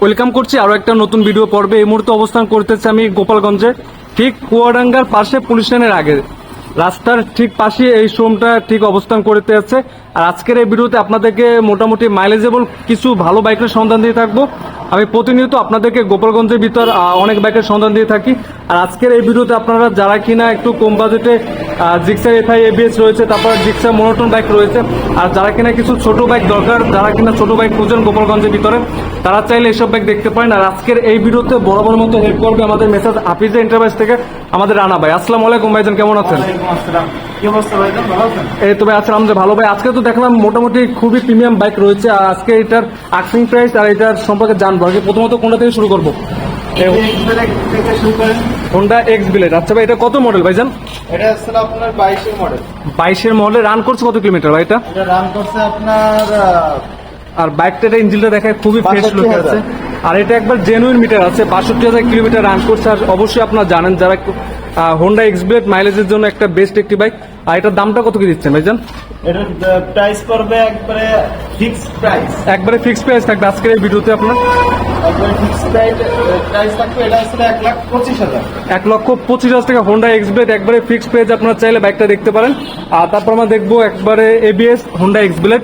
Welcome করছি আরও একটা নতুন ভিডিও পর্বে। এই মুহূর্তে অবস্থান করতেছে আমি গোপালগঞ্জে, ঠিক কুয়াডাঙ্গার পাশে পুলিশ লাইনের আগে। রাস্তার ঠিক পাশে এই শোরুমটা ঠিক অবস্থান করতে আছে। আর আজকের এই ভিডিওতে আপনাদেরকে মোটামুটি মাইলেজেবল কিছু ভালো বাইকের সন্ধান দিয়ে থাকব। আমি প্রতিনিয়ত আপনাদেরকে গোপালগঞ্জের ভিতর অনেক বাইকের সন্ধান দিয়ে থাকি। আর আজকের এই ভিডিওতে আপনারা যারা কিনা একটু কম বাজেটে জিক্সার এফআই এবিএস রয়েছে, তারপর জিক্সার মনোটন বাইক রয়েছে, আর যারা কিনা কিছু ছোট বাইক দরকার, যারা কিনা ছোট বাইক খুঁজেন গোপালগঞ্জের ভিতরে, তারা চাইলে এসব বাইক দেখতে পারেন। আর আজকের এই ভিডিওতে বরাবর মতো হেল্প করবে আমাদের মেসেজ হাফিজা এন্টারপ্রাইজ থেকে আমাদের রানা ভাই। আসসালামু আলাইকুম ভাইজান, কেমন আছেন? আসসালাম। কি অবস্থা ভাইজান? ভালো আছেন? এই ভাই আজকে তো দেখলাম মোটামুটি খুবই প্রিমিয়াম বাইক রয়েছে। আর আজকে এটার আক্সিং প্রাইস আর এটার সম্পর্কে জানব। আগে প্রথমত কোনটা থেকে শুরু করব। হোন্ডা এক্স বিলেট আচ্ছা ভাই এটা কত মডেল ভাইজান? এটা আপনার বাইশের মডেল বাইশের মডেল রান করছে কত কিলোমিটার ভাই এটা? এটা রান করছে আপনার আর বাইকটা এটা ইঞ্জিনটা দেখায় খুবই ফ্রেশ 62,000 লুক আছে। আর এটা একবার জেনুইন মিটার আছে। বাষট্টি হাজার কিলোমিটার রান করছে। আর অবশ্যই আপনারা জানেন যারা হোন্ডা এক্স বিলেট মাইলেজের জন্য একটা বেস্ট একটি বাইক আর এটার দামটা কত কি দিচ্ছেন ভাইজান? এটার প্রাইস পড়বে একবারে ফিক্স প্রাইস একবারে ফিক্স প্রাইস থাকবে আজকের এই ভিডিওতে আপনার। প্রাইস প্রাইস এক লক্ষ পঁচিশ হাজার টাকা হোন্ডা এক্স ব্লেড একবারে ফিক্স পেজ আপনারা চাইলে বাইকটা দেখতে পারেন। আর তারপর আমরা দেখব একবারে এবিএস হোন্ডা এক্স ব্লেড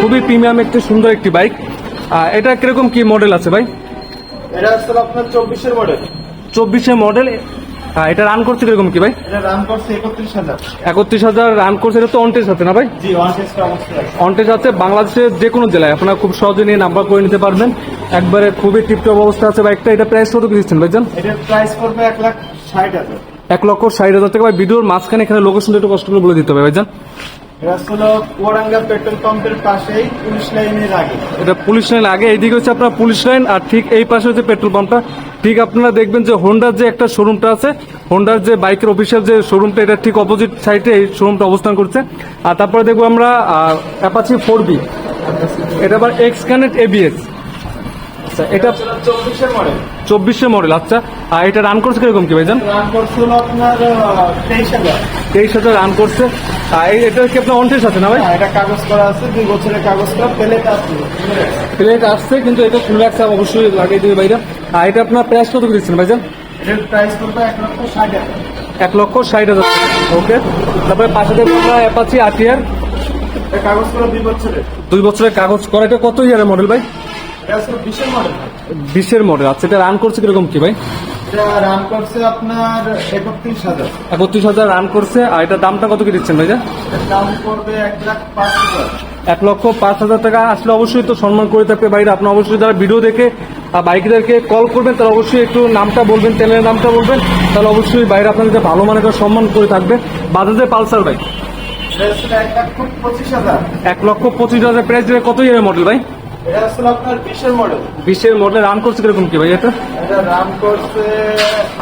খুবই প্রিমিয়াম একটি সুন্দর একটি বাইক এটা কীরকম কি মডেল আছে ভাই? এটা হচ্ছে আপনার চব্বিশের মডেল চব্বিশের মডেল এটা রান করছে কীরকম কি ভাই? এটা রান করছে একত্রিশ হাজার। একত্রিশ হাজার রান করছে এটা তো অনটেজ হাতে না ভাই? জি অনটেজ আছে। বাংলাদেশের যে কোনো জেলায়। আপনারা খুব সহজে নিয়ে নাম্বার করে নিতে পারবেন। একবারে খুবই টিপটপ অবস্থা আছে বাইকটা এটা প্রাইস কত কি দিচ্ছেন ভাইজান? এটার প্রাইস পড়বে এক লাখ ষাট হাজার। এক লক্ষ ষাট হাজার টাকা। ভাই ভিডিওর মাঝখানে এখানে লোকেশনটা একটু কষ্ট করে বলে দিতে হবে ভাইজান। এটা পেট্রোল পাম্পের পাশেই পুলিশ এটা পুলিশ লাইন, আগে এইদিকে হচ্ছে আপনার পুলিশ লাইন, আর ঠিক এই পাশে পেট্রোল পাম্পটা। ঠিক আপনারা দেখবেন যে হোন্ডার যে একটা শোরুমটা আছে হোন্ডার যে বাইকের যে শোরুমটা ঠিক অপোজিট সাইডে এই শোরুমটা অবস্থান করছে। আর তারপরে দেখব আমরা অ্যাপাচি ফোর বি এটা আবার এক্স আচ্ছা এটা চব্বিশের মডেল চব্বিশে মডেল আচ্ছা। আর এটা রান করছে কীরকম কি ভাইজান? রান করছিল আপনার তেইশ হাজার। তেইশ হাজার রান করছে। আর এটা কি আপনার অনটেস আছে না ভাই? এটা কাগজ করা আছে দুই বছরের কাগজ করা প্লেট আছে। প্লেট আসছে কিন্তু এটা খুলে রাখছে অবশ্যই লাগিয়ে দিবে ভাইরা আর এটা আপনার প্রাইস কত দিচ্ছেন ভাইজান? এটার প্রাইস করবে এক লক্ষ ষাট হাজার। এক লক্ষ ষাট হাজার ওকে তারপরে পাশে দেখব আমরা অ্যাপাচি আটিয়ার কাগজ করা দুই বছরের। দুই বছরের কাগজ করা এটা কত ইয়ারের মডেল ভাই? বিশের মডেল আচ্ছা এটা রান করছে কীরকম কি ভাই? রান করছে আপনার একত্রিশ হাজার। একত্রিশ হাজার রান করছে আর এটা দামটা কত কি দিচ্ছেন দাম পড়বে এক লাখ পাঁচ হাজার। এক লক্ষ পাঁচ হাজার টাকা। আসলে অবশ্যই তো সম্মান করে থাকবে বাইরে আপনি অবশ্যই যারা ভিডিও দেখে বাইকদেরকে কল করবেন তারা অবশ্যই একটু নামটা বলবেন তেলের নামটা বলবেন। তাহলে অবশ্যই বাইরে আপনাদের ভালো মানে করে সম্মান করে থাকবে। বাজাজের পালসার বাইক এক লক্ষ পঁচিশ হাজার। প্রাইস কত ইয়ারের মডেল ভাই? এটা হচ্ছে আপনার বিশের মডেল বিশের মডেল রান করছে কীরকম কি ভাই এটা? এটা রান করছে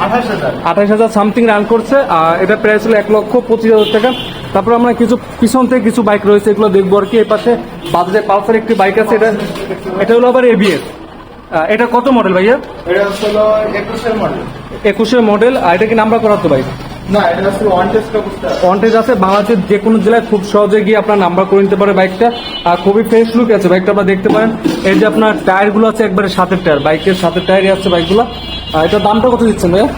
আঠাশ হাজার। আঠাশ হাজার সামথিং রান করছে আর এটা প্রাইস হলো এক লক্ষ পঁচিশ হাজার টাকা। তারপর আমরা কিছু পিছন থেকে কিছু বাইক রয়েছে এগুলো দেখব আর কি। এই পাশে বাজাজের পালসার একটি বাইক আছে এটা এটা হলো আবার এবিএস এটা কত মডেল ভাইয়া? এটা হচ্ছে একুশের মডেল একুশের মডেল আর এটা কি নাম্বার করাতো ভাই? না এটা হচ্ছে ওয়ান টেস্ট আছে বাংলাদেশের যে কোনো জেলায় খুব সহজে গিয়ে আপনার নাম্বার করে নিতে পারে বাইকটা আর খুবই ফ্রেশ লুক আছে বাইকটা আপনারা দেখতে পারেন। এই যে আপনার টায়ারগুলো আছে একবারে সাতের টায়ার বাইকের সাতের টায়ারই আছে বাইকগুলো আর এটার দামটা কত দিচ্ছেন ভাইয়া?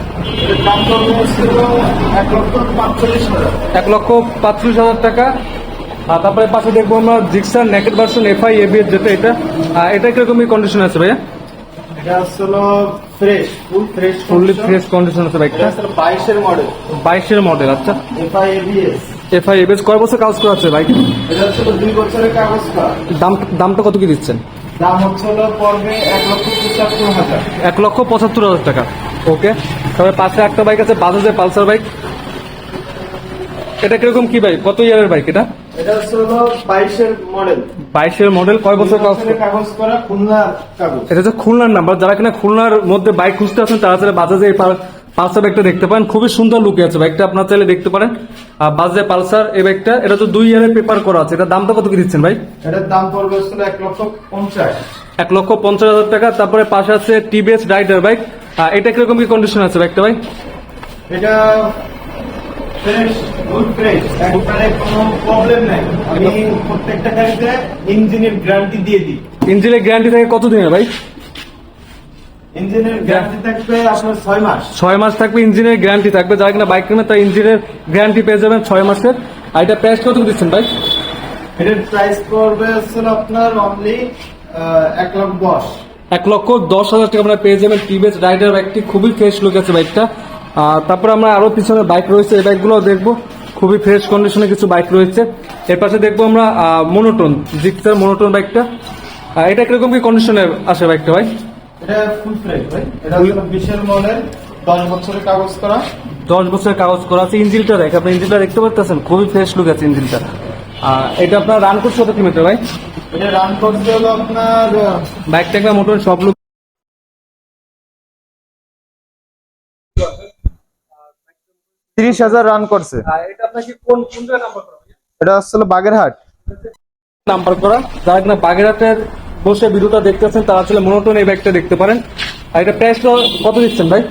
এক লক্ষ পাঁচচল্লিশ হাজার। টাকা। আর তারপরে পাশে দেখব আমরা Gixxer naked version FI ABS যেটা এটা। এটা কিরকমই কন্ডিশন আছে ভাইয়া? এটা fresh full fresh fully fresh condition আছে এটা বাইকটা হচ্ছে বাইশের মডেল বাইশের মডেল আচ্ছা। এফআই এবিএস এফআই এবিএস কয় বছর কাজ করা আছে বাইক এটা হচ্ছে দুই বছরের কাগজ করা। দাম দামটা কত কি দিচ্ছেন? দাম হচ্ছে হলো পড়বে এক লক্ষ পঁচাত্তর হাজার। এক লক্ষ পঁচাত্তর হাজার টাকা। ওকে তবে পাশে একটা বাইক আছে বাজাজের পালসার বাইক এটা কীরকম কি বাইক কত ইয়ারের বাইক এটা? এটা হচ্ছে হলো বাইশের মডেল বাইশের মডেল কয় বছর কাগজ? করা খুলনার কাগজ। এটা হচ্ছে খুলনার নাম্বার যারা কিনা খুলনার মধ্যে বাইক খুঁজতে আছেন তারা চাইলে বাজাজে এই পালসার বাইকটা দেখতে পারেন। খুবই সুন্দর লুকে আছে বাইকটা আপনার চাইলে দেখতে পারেন। আর বাজাজে পালসার এই বাইকটা এটা তো দুই ইয়ারের পেপার করা আছে। এটা দামটা কত কি দিচ্ছেন ভাই? এটার দাম পড়বে এক লক্ষ পঞ্চাশ। এক লক্ষ পঞ্চাশ হাজার টাকা তারপরে পাশে আছে টিভিএস রাইডার বাইক এটা কীরকম কি কন্ডিশন আছে বাইকটা ভাই? এটা ফ্রেশ গুড ফ্রেশ একবারে কোনো প্রবলেম নাই। আমি প্রত্যেকটা গাড়িতে ইঞ্জিনের গ্যারান্টি দিয়ে দিই। ইঞ্জিনের গ্যারান্টি থাকে কত দিনের ভাই? ইঞ্জিনের গ্যারান্টি থাকবে আপনার ছয় মাস। ছয় মাস থাকবে ইঞ্জিনের গ্যারান্টি থাকবে। যারা কিনা বাইক কিনবে তার ইঞ্জিনের গ্যারান্টি পেয়ে যাবেন ছয় মাসের। আর এটা প্রাইস কত দিচ্ছেন ভাই? এটার প্রাইস পড়বে হচ্ছে আপনার অনলি এক লক্ষ দশ। এক লক্ষ দশ হাজার টাকা আপনারা পেয়ে যাবেন। টিভিএস রাইডার বাইকটি খুবই ফ্রেশ লুক আছে বাইকটা তারপর আমরা আরও পিছনে বাইক রয়েছে এই বাইকগুলো দেখব। খুবই ফ্রেশ কন্ডিশনে কিছু বাইক রয়েছে। এর পাশে দেখব আমরা মনোটন জিক্সার মনোটন বাইকটা এটা কীরকম কি কন্ডিশনে আসে বাইকটা ভাই? এটা ফুল ফ্রেশ ভাই। এটা বিশের মডেল দশ বছরের কাগজ করা। দশ বছরের কাগজ করা আছে ইঞ্জিনটা দেখ আপনি ইঞ্জিনটা দেখতে পারতেছেন? খুবই ফ্রেশ লুক আছে ইঞ্জিনটা আর এটা আপনার রান করছে কত কিলোমিটার ভাই? এটা রান করতে হলো আপনার বাইকটা একটা মোটর সব লুক তিরিশ হাজার রান করছে। এটা আসলে বাগেরহাট। নাম্বার করা। যারা কিনা বাগেরহাটের বসে ভিডিওটা দেখতেছেন তারা আসলে মনোটন এই ব্যাগটা দেখতে পারেন। আর এটা প্রাইসটা কত দিচ্ছেন ভাই?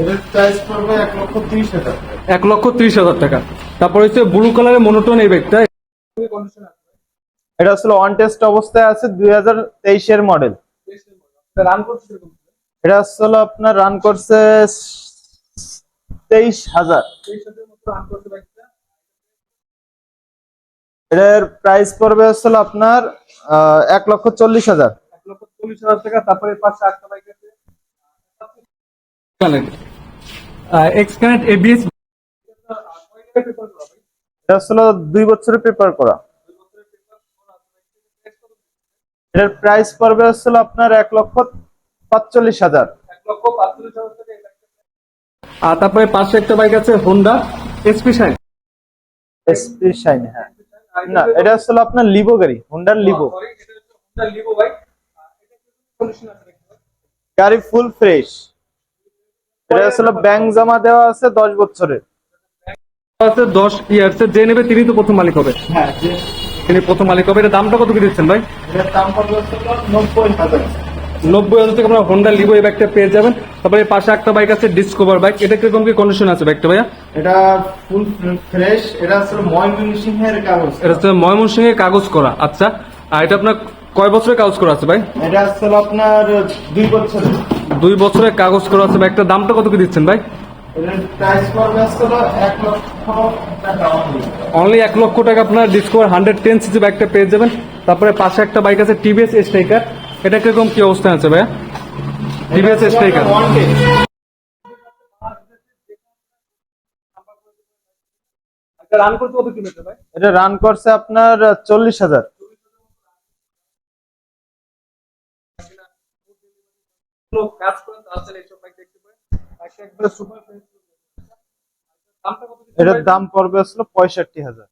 এটার প্রাইস পড়বে এক লক্ষ তিরিশ হাজার এক লক্ষ ত্রিশ হাজার টাকা। তারপর হচ্ছে ব্লু কালারের মনোটন এই ব্যাগটা এটা আসলে অন টেস্ট অবস্থায় আছে দুই হাজার তেইশের মডেল রান এটা আসলে আপনার রান করছে তেইশ হাজার। এটার প্রাইস পড়বে আসলে আপনার এক লক্ষ চল্লিশ হাজার এক লক্ষ চল্লিশ হাজার। টাকা তারপরে পাঁচশো আটটা বাইক আছে এক্স এবিএস এটা আসলে দুই বছরের পেপার করা। এটার প্রাইস পড়বে আসলে আপনার এক লক্ষ পাঁচচল্লিশ হাজার। এক লক্ষ পাঁচচল্লিশ হাজার টাকা এই বাইকটা। আর তারপরে পাশে একটা বাইক আছে Honda SP Shine. SP Shine হ্যাঁ। না এটা আসলে আপনার লিভো গাড়ি হোন্ডার লিভো লিভো বাইক গাড়ি ফুল ফ্রেশ এটা আসলে ব্যাংক জমা দেওয়া আছে দশ বছরের। আছে দশ ইয়ার্স যে নেবে তিনি তো প্রথম মালিক হবে। হ্যাঁ তিনি প্রথম মালিক হবে। এটা দামটা কত কি দিচ্ছেন ভাই? এটার দাম পড়বে নব্বই হাজার। নব্বই হাজার থেকে আপনার হোন্ডা লিভো এই বাইকটা পেয়ে যাবেন। তারপরে পাশে একটা বাইক আছে ডিসকভার বাইক এটা কীরকম কি কন্ডিশন আছে বাইকটা ভাইয়া? এটা ফুল ফ্রেশ এটা আসলে ময়মনসিংহের কাগজ এটা হচ্ছে ময়মনসিংহে কাগজ করা। আচ্ছা আর এটা আপনার কয় বছরের কাগজ করা আছে ভাই? এটা আসলে আপনার দুই বছরের। দুই বছরের কাগজ করা আছে বাইকটার দামটা কত কি দিচ্ছেন ভাই? আসলে। অনলি এক লক্ষ টাকা আপনার ডিসকভার হান্ড্রেড টেন সিসি বাইকটা পেয়ে যাবেন। তারপরে পাশে একটা বাইক আছে টিভিএস স্ট্রাইকার এটা কীরকম কি অবস্থায় আছে ভাইয়া? TVS Striker One day। Run করতে কত কিলোমিটার ভাই? এটা রান করছে আপনার চল্লিশ হাজার। এটার দাম পড়বে আসলে পঁয়ষট্টি হাজার।